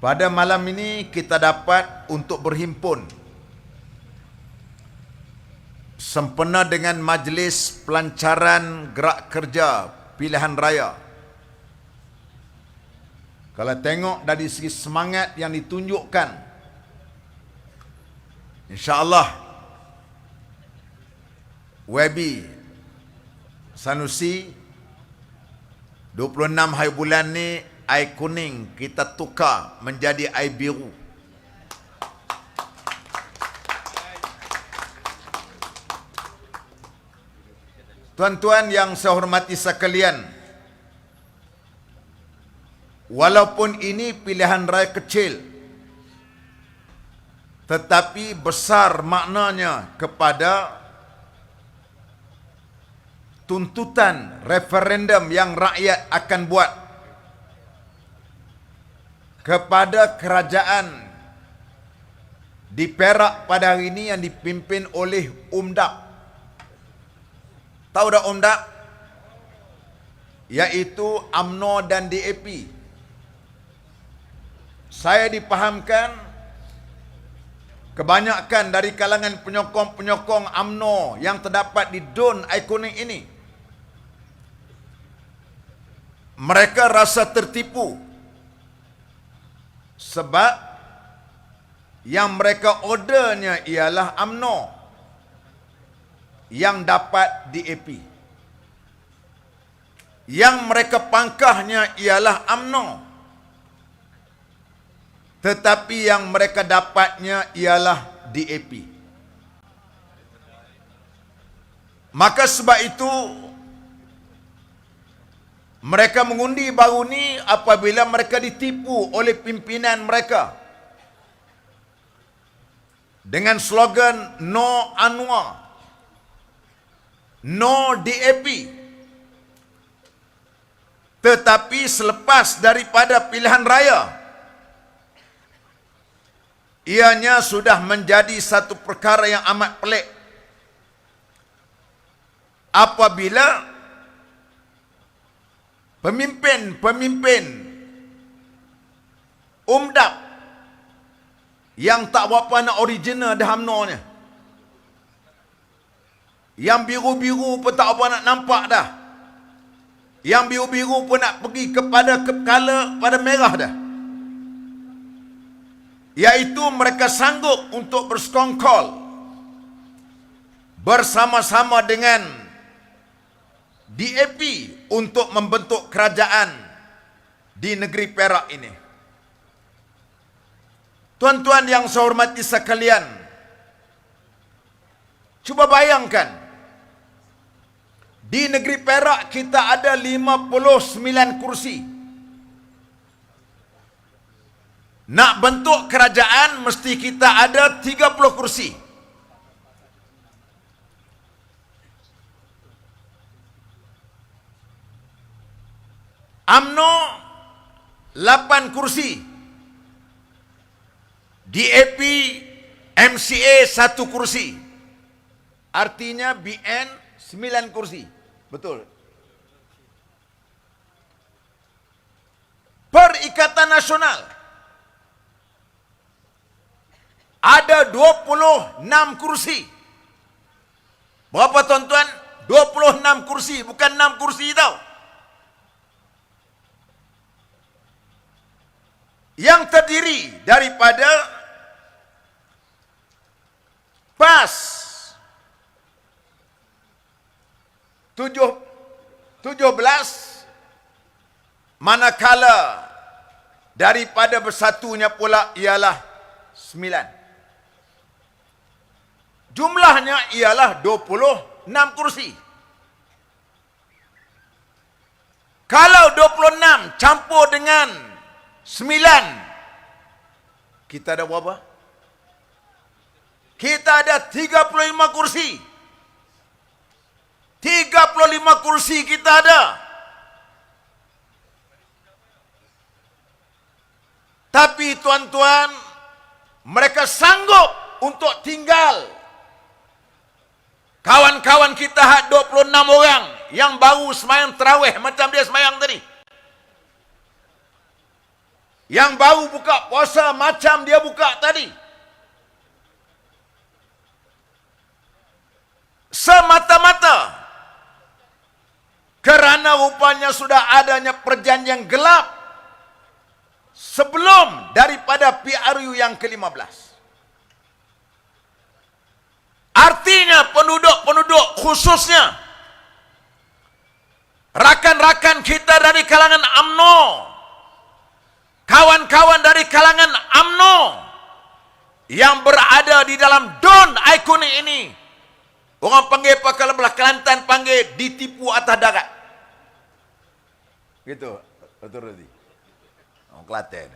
Pada malam ini kita dapat untuk berhimpun sempena dengan majlis pelancaran gerak kerja pilihan raya. Kalau tengok dari segi semangat yang ditunjukkan, insya-Allah Webi Sanusi 26 hari bulan ni air kuning kita tukar menjadi air biru. Tuan-tuan yang saya hormati sekalian, walaupun ini pilihan raya kecil, tetapi besar maknanya kepada tuntutan referendum yang rakyat akan buat kepada kerajaan di Perak pada hari ini yang dipimpin oleh UMDAP. Tahu tak UMDAP? Yaitu AMNO dan DAP. Saya dipahamkan kebanyakan dari kalangan penyokong-penyokong AMNO yang terdapat di Don Ikonik ini mereka rasa tertipu sebab yang mereka ordernya ialah AMNO yang dapat DAP. Yang mereka pangkahnya ialah AMNO. Tetapi yang mereka dapatnya ialah DAP. Maka sebab itu mereka mengundi baru ni apabila mereka ditipu oleh pimpinan mereka. Dengan slogan No Anwar. No DAP. Tetapi selepas daripada pilihan raya, ianya sudah menjadi satu perkara yang amat pelik. Apabila pemimpin-pemimpin umdap yang tak berapa nak original dah UMNO-nya. Yang biru-biru pun tak apa nak nampak dah. Yang biru-biru pun nak pergi kepada kepala pada merah dah. Iaitu mereka sanggup untuk bersekongkol bersama-sama dengan DAP untuk membentuk kerajaan di negeri Perak ini. Tuan-tuan yang saya hormati sekalian, cuba bayangkan, di negeri Perak kita ada 59 kursi. Nak bentuk kerajaan mesti kita ada 30 kursi. AMNO 8 kursi. DAP MCA 1 kursi. Artinya BN 9 kursi. Betul. Perikatan Nasional ada 26 kursi. Berapa tuan-tuan? 26 kursi, bukan 6 kursi tau. Yang terdiri daripada PAS tujuh tujuh belas manakala daripada bersatunya pula ialah sembilan. Jumlahnya ialah dua puluh enam kursi. Kalau dua puluh enam campur dengan Sembilan. Kita ada berapa? Kita ada 35 kursi. 35 kursi kita ada. Tapi tuan-tuan, mereka sanggup untuk tinggal. Kawan-kawan kita hak 26 orang yang baru semayang terawih macam dia semayang tadi. Yang baru buka puasa macam dia buka tadi. Semata-mata kerana rupanya sudah adanya perjanjian gelap sebelum daripada PRU yang ke-15. Artinya penduduk-penduduk khususnya rakan-rakan kita dari kalangan AMNO, kawan-kawan dari kalangan AMNO yang berada di dalam don ikonik ini, orang panggil pakai belah Kelantan panggil ditipu atas darat. Gitu, betul tadi. Orang Kelantan.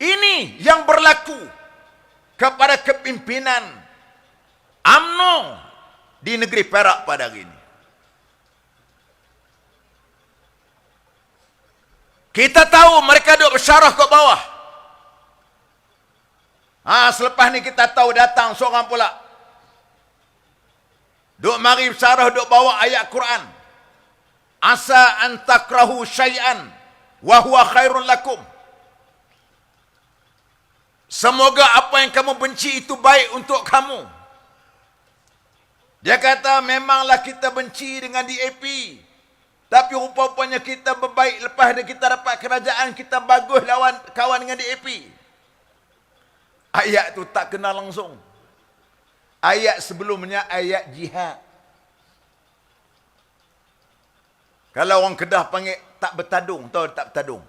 Ini yang berlaku kepada kepimpinan AMNO di negeri Perak pada hari ini. Kita tahu mereka duduk bersyarah ke bawah. Ha, selepas ni kita tahu datang seorang pula. Duk mari bersyarah duk bawa ayat Quran. Asa an takrahu syai'an wa huwa khairun lakum. Semoga apa yang kamu benci itu baik untuk kamu. Dia kata memanglah kita benci dengan DAP. Tapi rupa-rupanya kita berbaik lepas kita dapat kerajaan kita bagus lawan kawan dengan DAP. Ayat tu tak kenal langsung. Ayat sebelumnya ayat jihad. Kalau orang Kedah panggil tak bertadung, tahu tak bertadung.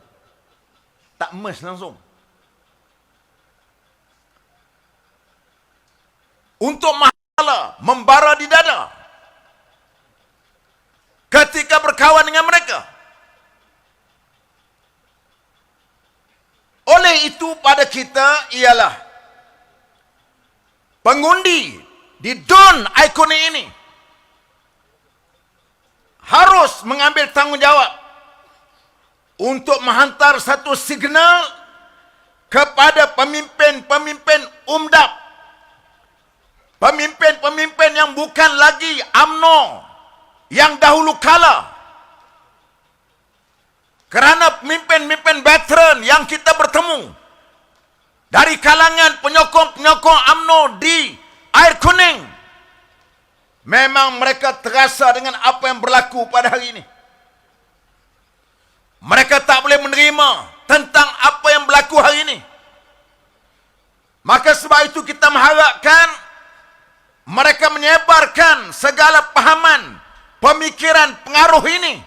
Tak mes langsung. untuk mahala membara di dada ketika berkawan dengan mereka. Oleh itu pada kita ialah pengundi di don ikonik ini harus mengambil tanggungjawab untuk menghantar satu signal kepada pemimpin-pemimpin umdap Pemimpin-pemimpin yang bukan lagi AMNO yang dahulu kala. Kerana pemimpin-pemimpin veteran yang kita bertemu dari kalangan penyokong-penyokong AMNO di air kuning. Memang mereka terasa dengan apa yang berlaku pada hari ini. Mereka tak boleh menerima tentang apa yang berlaku hari ini. Maka sebab itu kita mengharapkan mereka menyebarkan segala pahaman, pemikiran, pengaruh ini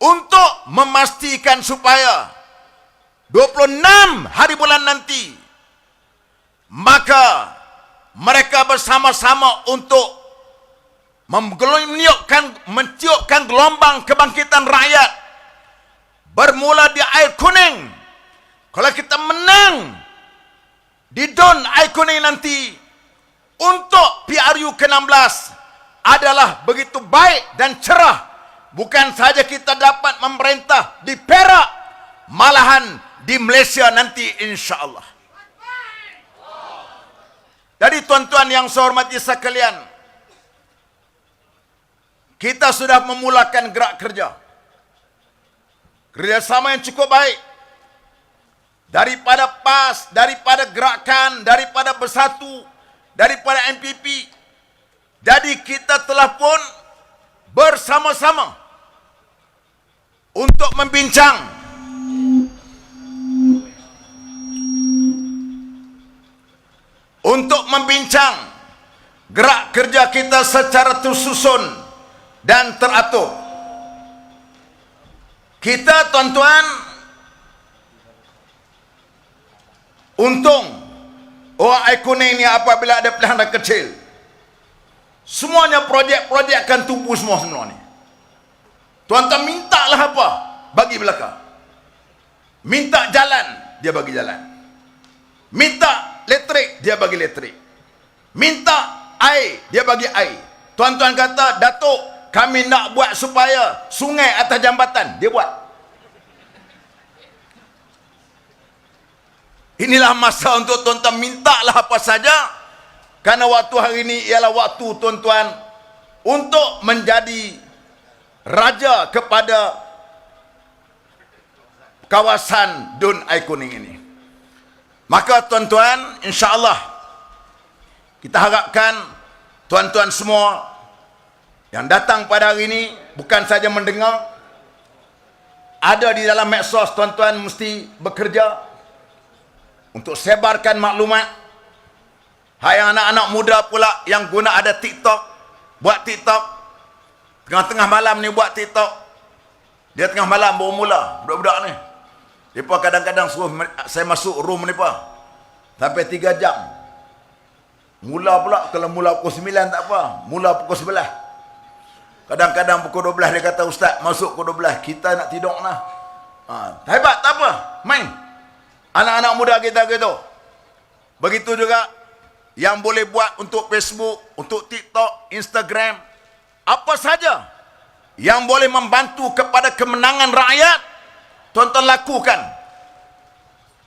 untuk memastikan supaya 26 hari bulan nanti maka mereka bersama-sama untuk meniupkan menciupkan gelombang kebangkitan rakyat. Bermula di air kuning. Kalau kita menang di don air kuning nanti untuk PRU ke-16 adalah begitu baik dan cerah. Bukan saja kita dapat memerintah di Perak, malahan di Malaysia nanti insya Allah. Jadi tuan-tuan yang saya hormati sekalian, kita sudah memulakan gerak kerja. Kerjasama yang cukup baik. Daripada PAS, daripada gerakan, daripada bersatu, daripada MPP. Jadi kita telah pun bersama-sama untuk membincang untuk membincang gerak kerja kita secara tersusun dan teratur. Kita tuan-tuan untung Orang ekonomi ni apabila ada pilihan kecil. Semuanya projek-projek akan tumbuh semua semua ni. Tuan-tuan minta lah apa? Bagi belakang. Minta jalan, dia bagi jalan. Minta elektrik, dia bagi elektrik. Minta air, dia bagi air. Tuan-tuan kata, Datuk, kami nak buat supaya sungai atas jambatan. Dia buat. Inilah masa untuk tuan-tuan minta lah apa saja. Karena waktu hari ini ialah waktu tuan-tuan untuk menjadi raja kepada kawasan Dun Aikuning ini. Maka tuan-tuan, insya-Allah kita harapkan tuan-tuan semua yang datang pada hari ini bukan saja mendengar ada di dalam medsos tuan-tuan mesti bekerja untuk sebarkan maklumat. Hai anak-anak muda pula yang guna ada TikTok, buat TikTok. Tengah-tengah malam ni buat TikTok. Dia tengah malam baru mula budak-budak ni. Depa kadang-kadang suruh saya masuk room ni pa. Sampai 3 jam. Mula pula kalau mula pukul 9 tak apa, mula pukul 11. Kadang-kadang pukul 12 dia kata ustaz masuk pukul 12 kita nak tidur lah. Ha, hebat tak apa, main. Anak-anak muda kita gitu. Begitu juga yang boleh buat untuk Facebook, untuk TikTok, Instagram, apa saja yang boleh membantu kepada kemenangan rakyat Tuan-tuan lakukan.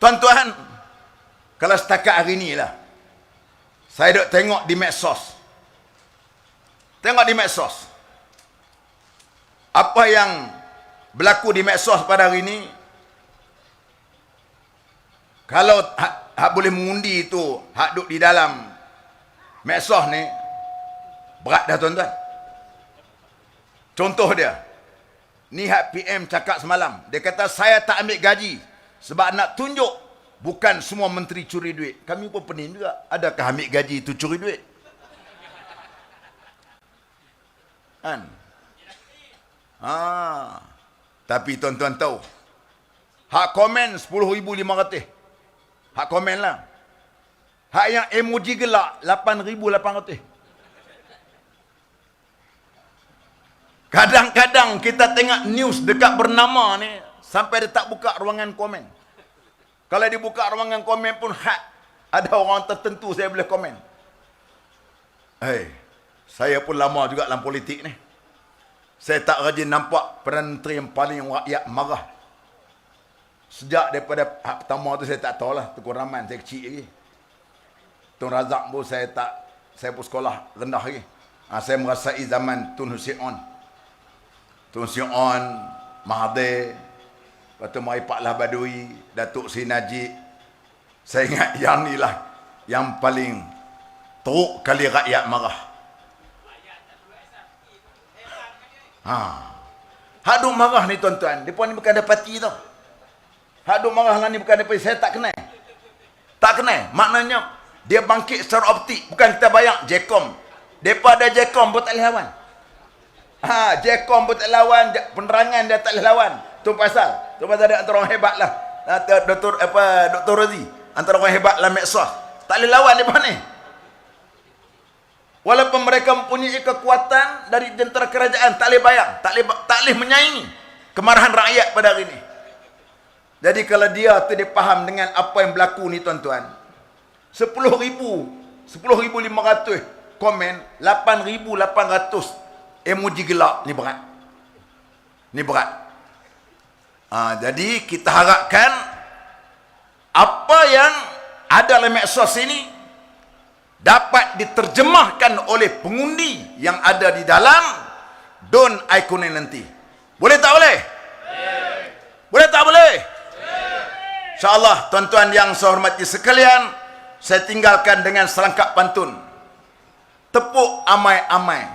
Tuan-tuan, kalau setakat hari ni lah, saya duk tengok di medsos. Tengok di medsos. Apa yang berlaku di medsos pada hari ini, kalau hak, boleh mengundi itu, hak duduk di dalam medsos ni, berat dah tuan-tuan. Contoh dia, Ni hak PM cakap semalam. Dia kata saya tak ambil gaji. Sebab nak tunjuk bukan semua menteri curi duit. Kami pun pening juga. Adakah ambil gaji itu curi duit? Kan? Ha. Tapi tuan-tuan tahu. Hak komen 10,500. Hak komen lah. Hak yang emoji gelak 8,800. Kadang-kadang kita tengok news dekat bernama ni sampai dia tak buka ruangan komen. Kalau dia buka ruangan komen pun hak ada orang tertentu saya boleh komen. Hei, saya pun lama juga dalam politik ni. Saya tak rajin nampak Perdana Menteri yang paling rakyat marah. Sejak daripada hak pertama tu saya tak tahulah. Tukul Rahman saya kecil lagi. Tun Razak pun saya tak, saya pun sekolah rendah lagi. Ha, saya merasai zaman Tun Hussein. Tun Siong On, Mahathir, lepas tu Mari Pak Lah Badui, Datuk Sri Najib. Saya ingat yang ni lah yang paling teruk kali rakyat marah. Ha. Hak duk marah ni tuan-tuan, depa ni bukan ada parti tau. Hak duk marah lah ni bukan ada parti, saya tak kenal. Tak kenal. Maknanya dia bangkit secara optik, bukan kita bayang Jekom. Depa ada Jekom pun tak boleh lawan. Ha, Jekom pun tak lawan, penerangan dia tak boleh lawan. Tu pasal. Tu pasal dia antara orang hebat lah. Ha, doktor apa Doktor Rozi, antara orang hebat lah medsos. Tak boleh lawan depa ni. Walaupun mereka mempunyai kekuatan dari tentera kerajaan, tak boleh bayang, tak boleh tak boleh menyaingi kemarahan rakyat pada hari ini. Jadi kalau dia tu dia faham dengan apa yang berlaku ni tuan-tuan. 10,000 10,500 komen 8,800 emoji gelap ni berat. Ni berat. Ha, jadi kita harapkan apa yang ada dalam medsos ini dapat diterjemahkan oleh pengundi yang ada di dalam don icon nanti. Boleh tak boleh? Boleh. Boleh tak boleh? InsyaAllah tuan-tuan yang saya hormati sekalian, saya tinggalkan dengan selangkap pantun. Tepuk amai-amai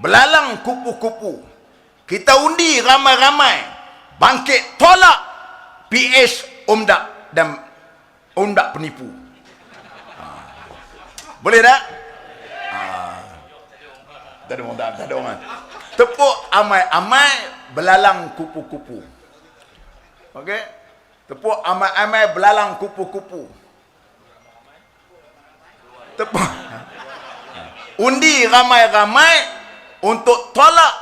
belalang kupu-kupu. Kita undi ramai-ramai. Bangkit tolak PH umdak dan umdak penipu. Ha. Boleh tak? Ha. Tak ada orang tak ada orang. Tepuk amai-amai belalang kupu-kupu. Okey? Tepuk amai-amai belalang kupu-kupu. Tepuk. Undi ramai-ramai untuk tolak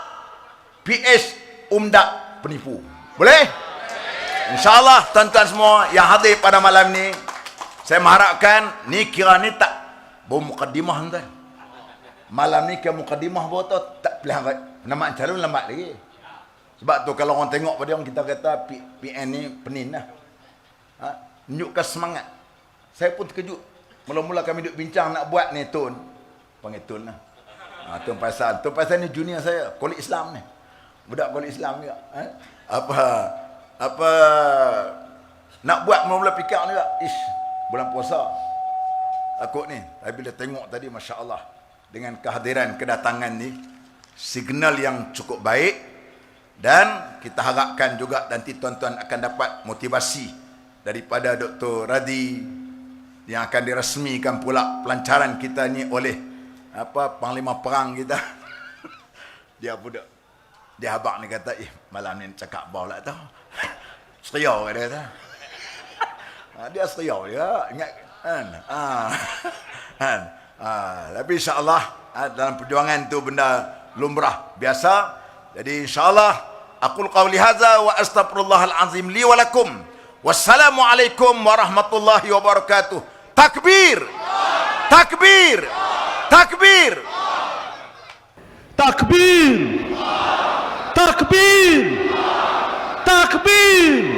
PS umdak penipu. Boleh? InsyaAllah tuan-tuan semua yang hadir pada malam ni, saya mengharapkan ni kira ni tak bawa mukadimah tuan. Malam ni kira mukadimah bawa tu tak pelihara. Nama calon lambat lagi. Sebab tu kalau orang tengok pada orang kita kata PN ni penin lah. Ha? Menunjukkan semangat. Saya pun terkejut. Mula-mula kami duduk bincang nak buat ni Tun. Panggil Tun lah. Ha, tu pasal. Tu pasal ni junior saya. Kulit Islam ni. budak golek Islam juga. Eh? Apa apa nak buat mula-mula fikir juga. Ish, bulan puasa. Takut ni. Tapi bila tengok tadi Masya Allah. Dengan kehadiran kedatangan ni. Signal yang cukup baik. Dan kita harapkan juga nanti tuan-tuan akan dapat motivasi. Daripada Dr. Radi. Yang akan diresmikan pula pelancaran kita ni oleh apa panglima perang kita. Dia budak. Dia habak ni kata, eh malam ni cakap bau lah tau. Seriau dia kata. Ha, dia seriau dia, ingat kan. Ha. kan. Ha, tapi insya-Allah dalam perjuangan tu benda lumrah biasa. Jadi insya-Allah আকুল কাউলি হাজা ওয়া আস্তাফরুল্লাহ আল আজিম লি ওয়ালাকুম ওয়াসালামু আলাইকুম ওয়া রাহমাতুল্লাহি ওয়া বারাকাতুহু। তাকবীর। তাকবীর। তাকবীর। তাকবীর। তাকবীর। তাকবীর।